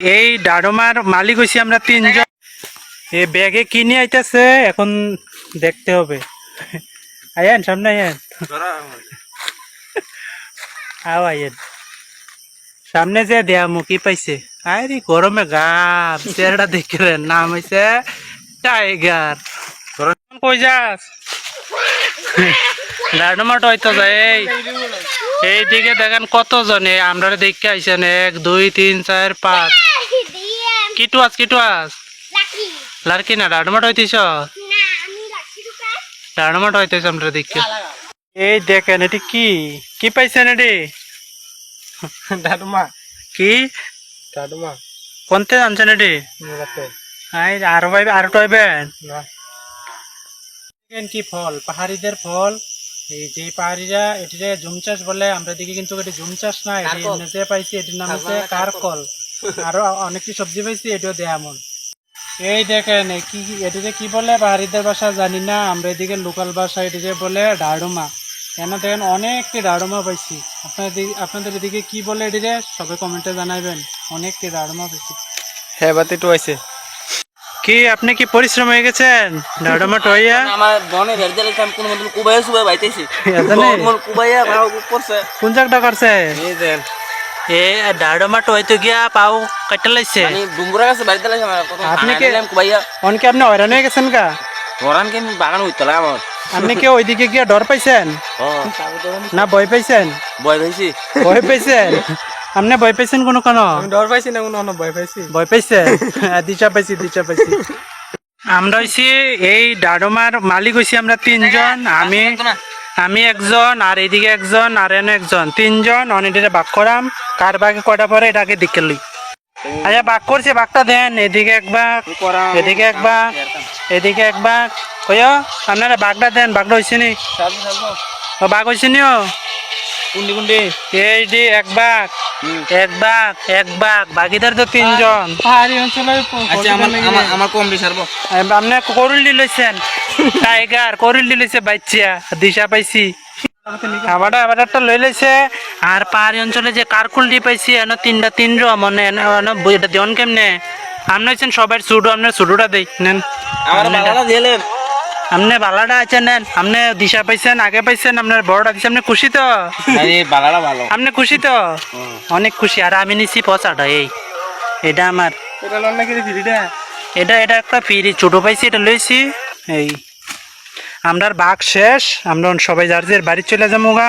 এই ডাডমার মালিক হইছি আমরা তিনজন। এ ব্যাগে কিনে আইতাছে, এখন দেখতে হবে। আয়েন, সামনে আয়েন। আও আয়েন। সামনে যে দেয়া মুখি পাইছে। আরে গরমে গাম চেহারা দেখে নাম হইছে টাইগার। কই যাস? ডাডমাট যায়, এই। এইদিকে দেখেন কতজনে আমরা দেখতে আইছেন, এক, দুই, তিন, চার, পাঁচ। DM কিটু আস কিটু আস লাকি লাড়কি না ডাডমাট হইতেছ না আমি লাকি রূপা ডাডমাট হইতেছ আমরা দেখতে এই দেখেন এটি কি? কি পাইছেন এটি দাদুমা। কি? দাদুমা। কোনতে আনছেন এটি আই আরও পাইবে আরও পাইবেন না। দেখেন কি ফল পাহাড়িদের ফল। এই যে পাহাড়িরা এটিরে জুম চাষ বলে আমরা দিকে কিন্তু এটি জুম চাষ না এটি কারকল। পাইছি এটির নাম হচ্ছে কারকল না কারকল আরও অনেক কি সবজি পাইছি এটিও দেয়ামন এই দেখেন কি কি- এটিকে কি বলে পাহাড়িদের ভাষা জানি না আমরা এদিকে লোকাল ভাষা এটিকে বলে ডাড়ুমা। কেন দেখেন অনেকটি ডাড়ুমা পাইছি। আপনাদের আপনাদের এদিকে কি বলে এটিরে সবাই কমেন্টে জানাবেন অনেকটি ডাড়ুমা পাইছি। হ্যাঁ বাতি তো আইছে কি আপনি কি পরিশ্রম হয়ে গেছেন? ডাড়ুমা টইয়া? আমার বনে ভেড় দিলে আমি কোনো মতন কুবাইয়া সুবাই বাইতেছি। এখানে? মন কুবাইয়া ভাও করছে। কোন জায়গাটা করছে? এই দেন এ ডাড়ুমা টইতে গিয়া পাও কাটা লাইছে মানে ডুমুরা গাছে বাড়িতে লাগে আমার কত আপনি কে- কুবাইয়া। অনকে আপনি হয়রান হয়ে গেছেন বাগান হইতে আমার আপনি কি ওইদিকে গিয়ে ডর পাইছেন? না ভয় পাইছেন? বয় ভাইছি ভয় পাইছেন? আপনি ভয় পাইছেন কোনো কোনো? আমি ডর পাইছি না কোনো ভয় পাইছি? ভয় পাইছেন হ্যাঁ, দিশা পাইছি দিশা পাইছি। আমরা হইছি এই ডাডমার মালিক হইছি আমরা তিনজন আমি আমি একজন আর এইদিকে একজন আর এনে একজন। তিনজন অনেকটা বাক করাম। কার বাগে কটা পরে এটাকে দিকে লই। আচ্ছা বাক করছে বাঘটা দেন। এদিকে এক বাঘ এদিকে এক বাঘ এদিকে এক বাঘ কয় আপনারা বাঘটা দেন বাঘটা হয়েছে নি? ও বাঘ হয়েছে নি ও? কুন্ডি কুন্ডি। এই যে এক বাঘ এক বাঘ এক বাঘ বাকিদার তো তিনজন। পাহাড়ি অঞ্চলে আচ্ছা আমার কম দিছারবো আপনি করুল লইছেন টাইগার করুল দি লইছে বাচ্চা দিশা পাইছি। আবার আবার একটা লই লইছে আর পাহাড়ি অঞ্চলে যে কারকুল দি পাইছি এনে তিনটা তিন র মনে এটা দেন কেমনে? আপনি হচ্ছেন সবার সুডু আপনার সুডুটা দেই নেন। আপনি বালাটা আছে নেন। আপনি দিশা পাইছেন আগে পাইছেন আপনার বড়টা দিছে আপনি খুশি তো? আপনি খুশি তো? অনেক খুশি আর আমি নিছি পচাটা এই। এটা আমার এটা এটা একটা ফিরি ছোট পাইছি এটা লইছি এই। আমরা বাঘ শেষ আমরা সবাই যার যার বাড়ি চলে যাব গা